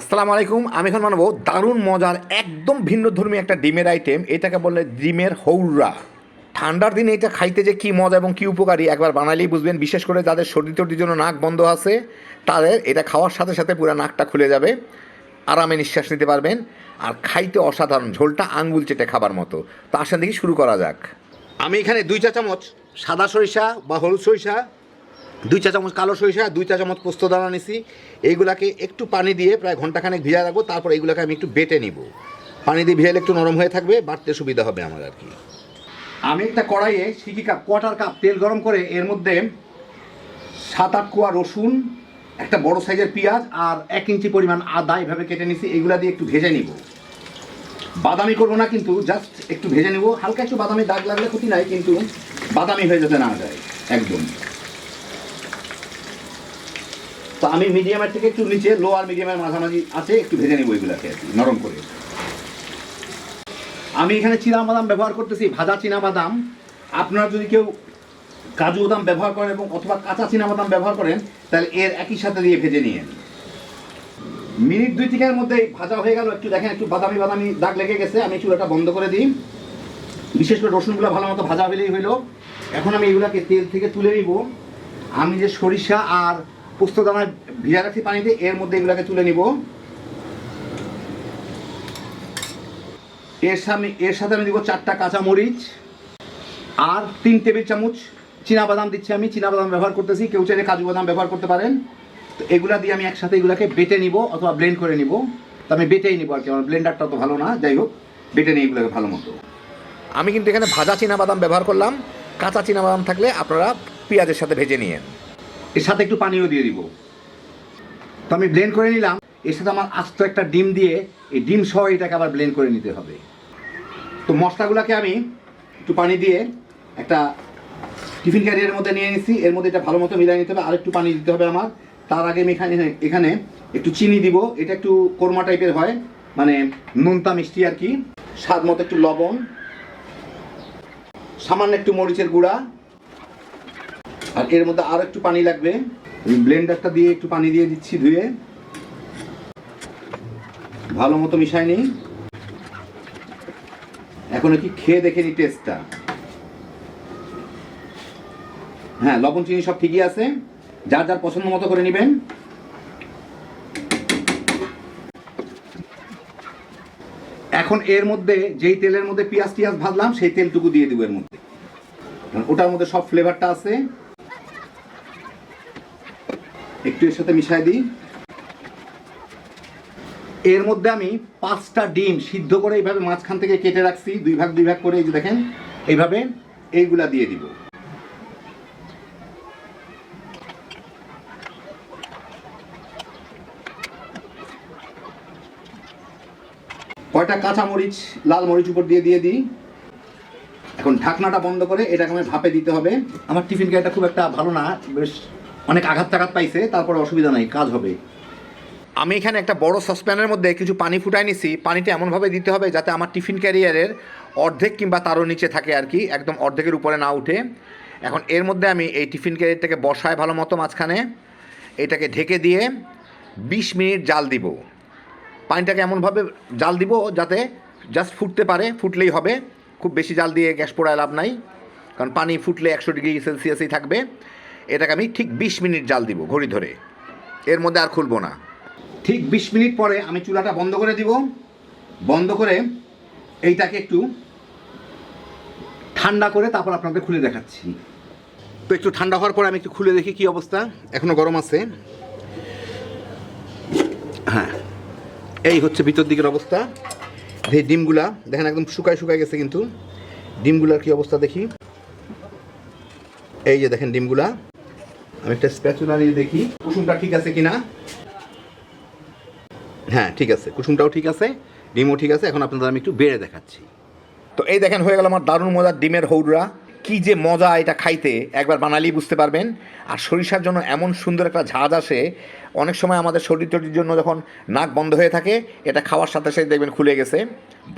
আসসালামু আলাইকুম, আমি এখন মানবো দারুণ মজার, একদম ভিন্ন ধর্মী একটা ডিমের আইটেম এটাকে বলে ডিমের হৌরা। ঠান্ডার দিনে এটা খাইতে যে কী মজা এবং কী উপকারী, একবার বানালেই বুঝবেন, বিশেষ করে যাদের সর্দি টর্দির জন্য নাক বন্ধ আছে, তাদের এটা খাওয়ার সাথে সাথে পুরো নাকটা খুলে যাবে, আরামে নিঃশ্বাস নিতে পারবেন, আর খাইতে অসাধারণ, ঝোলটা আঙ্গুল চেটে খাবার মতো। তো আসেন দেখি শুরু করা যাক। আমি এখানে দুই চা চামচ সাদা সরিষা বা হলুদ সরিষা দুই চা চামচ কালো সরিষা, দুই চা চামচ পোস্ত দানা নিছি। এইগুলাকে একটু পানি দিয়ে প্রায় ঘন্টাখানেক ভিজা রাখব, তারপর এইগুলোকে আমি একটু বেটে নিব। পানি দিয়ে ভিজালে একটু নরম হয়ে থাকবে, বাড়তে সুবিধা হবে আমার আর কি। আমি একটা কড়াইয়ে সিকি কাপ, কোয়াটার কাপ তেল গরম করে এর মধ্যে সাত আট কোয়া রসুন, একটা বড় সাইজের পেঁয়াজ আর এক ইঞ্চি পরিমাণ আদা এভাবে কেটে নিছি, এইগুলা দিয়ে একটু ভেজে নিব। বাদামি করব না কিন্তু, জাস্ট একটু ভেজে নিব। হালকা একটু বাদামি দাগ লাগলে ক্ষতি নাই, কিন্তু বাদামি হয়ে যেতে না যায়, একদম। তো আমি মিডিয়ামের থেকে একটু নিচে লো আর মিডিয়ামের মাঝামাঝি আছে, একটু ভেজে নেব এগুলাকে আর কি, নরম করে। আমি এখানে চীনা বাদাম ব্যবহার করতেছি, ভাজা চীনা বাদাম আপনারা যদি কেউ কাজু বাদাম ব্যবহার করেন এবং অথবা কাঁচা চীনা বাদাম ব্যবহার করেন, তাহলে এর একই সাথে দিয়ে ভেজে নিয়েন। মিনিট দুই তিনের মধ্যে ভাজা হয়ে গেল, একটু দেখেন, একটু বাদামি বাদামি দাগ লেগে গেছে, আমি চুলাটা বন্ধ করে দিই। বিশেষ করে রসুনগুলো ভালো মতো ভাজা হলেই হইল। এখন আমি এগুলাকে তেল থেকে তুলে নিব। আমি যে সরিষা আর পোস্ত দানা ভিজা রাখছি পানিতে, এর মধ্যে এগুলাকে তুলে নিব। এর সামনে এর সাথে আমি দিব চারটা কাঁচা মরিচ আর তিন টেবিল চামচ বাদাম দিচ্ছি আমি। বাদাম ব্যবহার করতেছি, কেউ চাইলে কাজু বাদাম ব্যবহার করতে পারেন। তো এগুলা দিয়ে আমি একসাথে এগুলাকে বেটে নিব অথবা ব্লেন্ড করে নিব। তো আমি বেটেই নিব আর কি, আমার ব্লেন্ডারটা তো ভালো না, যাই হোক, বেটে নিই এগুলোকে ভালো মতো। আমি কিন্তু এখানে ভাজা বাদাম ব্যবহার করলাম। কাঁচা বাদাম থাকলে আপনারা পেঁয়াজের সাথে ভেজে নিয়েন। এর সাথে একটু পানিও দিয়ে দিব। তো আমি ব্লেন্ড করে নিলাম। এর সাথে আমার আস্ত একটা ডিম দিয়ে এই ডিম সহ এটাকে আবার ব্লেন্ড করে নিতে হবে। তো মশলাগুলোকে আমি একটু পানি দিয়ে একটা টিফিন ক্যারিয়ারের মধ্যে নিয়ে নিচ্ছি এর মধ্যে এটা ভালো মতো মিলাই নিতে হবে। আর একটু পানি দিতে হবে আমার। তার আগে আমি এখানে এখানে একটু চিনি দিব। এটা একটু কোরমা টাইপের হয়। মানে নুনতা মিষ্টি আর কি। স্বাদ মতো একটু লবণ। সামান্য একটু মরিচের গুঁড়া। আর এর মধ্যে আরও একটু পানি লাগবে। ব্লেন্ডারটা দিয়ে একটু পানি দিয়ে দিচ্ছি ধুয়ে। ভালো মতো মিশাই নিই এখন কি খেয়ে দেখে নি টেস্টটা? হ্যাঁ লবণ, চিনি সব ঠিকই আছে। যার যার পছন্দ মতো করে নেবেন। এখন এর মধ্যে যেই তেলের মধ্যে পেঁয়াজ টিয়াজ ভাজলাম, সেই তেলটুকু দিয়ে দেবো এর মধ্যে। ওটার মধ্যে সব ফ্লেভারটা আছে। একটু এর সাথে মিশাই দিই। এর মধ্যে আমি পাঁচটা ডিম সিদ্ধ করে এইভাবে মাঝখান থেকে কেটে রাখছি, দুই ভাগ দুই ভাগ করে এই যে দেখেন, এইভাবে এইগুলা দিয়ে দিব। কয়টা কাঁচা মরিচ লাল মরিচ উপর দিয়ে দিয়ে দিই। এখন ঢাকনাটা বন্ধ করে এটাকে আমি ভাপে দিতে হবে। আমার টিফিন ক্যারিটা খুব একটা ভালো না, বেশ অনেক আঘাত টাঘাত পাইছে, তারপরে অসুবিধা নাই, কাজ হবে। আমি এখানে একটা বড় সসপ্যানের মধ্যে কিছু পানি ফুটাই নিছি। পানিটা এমনভাবে দিতে হবে যাতে আমার টিফিন ক্যারিয়ারের অর্ধেক কিংবা তারও নিচে থাকে আর কি, একদম অর্ধেকের উপরে না উঠে। এখন এর মধ্যে আমি এই টিফিন ক্যারিয়ারটাকে বসায় ভালো মতো মাঝখানে, এটাকে ঢেকে দিয়ে বিশ মিনিট জাল দিব। পানিটাকে এমনভাবে জাল দিব যাতে জাস্ট ফুটতে পারে, ফুটলেই হবে। খুব বেশি জাল দিয়ে গ্যাস পোড়ায় লাভ নাই, কারণ পানি ফুটলে একশো ডিগ্রি সেলসিয়াসেই থাকবে। এটাকে আমি ঠিক বিশ মিনিট জাল দিব ঘড়ি ধরে। এর মধ্যে আর খুলবো না। ঠিক বিশ মিনিট পরে আমি চুলাটা বন্ধ করে দিব। বন্ধ করে এইটাকে একটু ঠান্ডা করে তারপর আপনাদের খুলে দেখাচ্ছি। তো একটু ঠান্ডা হওয়ার পরে আমি একটু খুলে দেখি কি অবস্থা। এখনও গরম আছে। হ্যাঁ এই হচ্ছে ভিতর দিকের অবস্থা। এই ডিমগুলা দেখেন একদম শুকায় শুকায় গেছে কিন্তু। ডিমগুলার কি অবস্থা দেখি। এই যে দেখেন ডিমগুলা। আমি একটা স্প্যাচুলা নিয়ে দেখি। কুসুমটা ঠিক আছে কিনা? হ্যাঁ ঠিক আছে। কুসুমটাও ঠিক আছে, ডিমও ঠিক আছে। এখন আপনাদের আমি একটু বেড়ে দেখাচ্ছি। তো এই দেখেন, হয়ে গেল আমার দারুণ মজার ডিমের হৌড়া কি যে মজা এটা খাইতে, একবার বানালেই বুঝতে পারবেন। আর সরিষার জন্য এমন সুন্দর একটা ঝাঁজ আসে, অনেক সময় আমাদের শরীর টরির জন্য যখন নাক বন্ধ হয়ে থাকে, এটা খাওয়ার সাথে সাথে দেখবেন খুলে গেছে।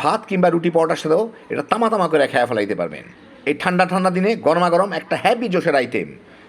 ভাত কিংবা রুটি পরোটার সাথেও এটা তামা তামা করে খেয়ে ফেলাইতে পারবেন। এই ঠান্ডা ঠান্ডা দিনে গরমা গরম একটা হ্যাপি জোশের আইটেম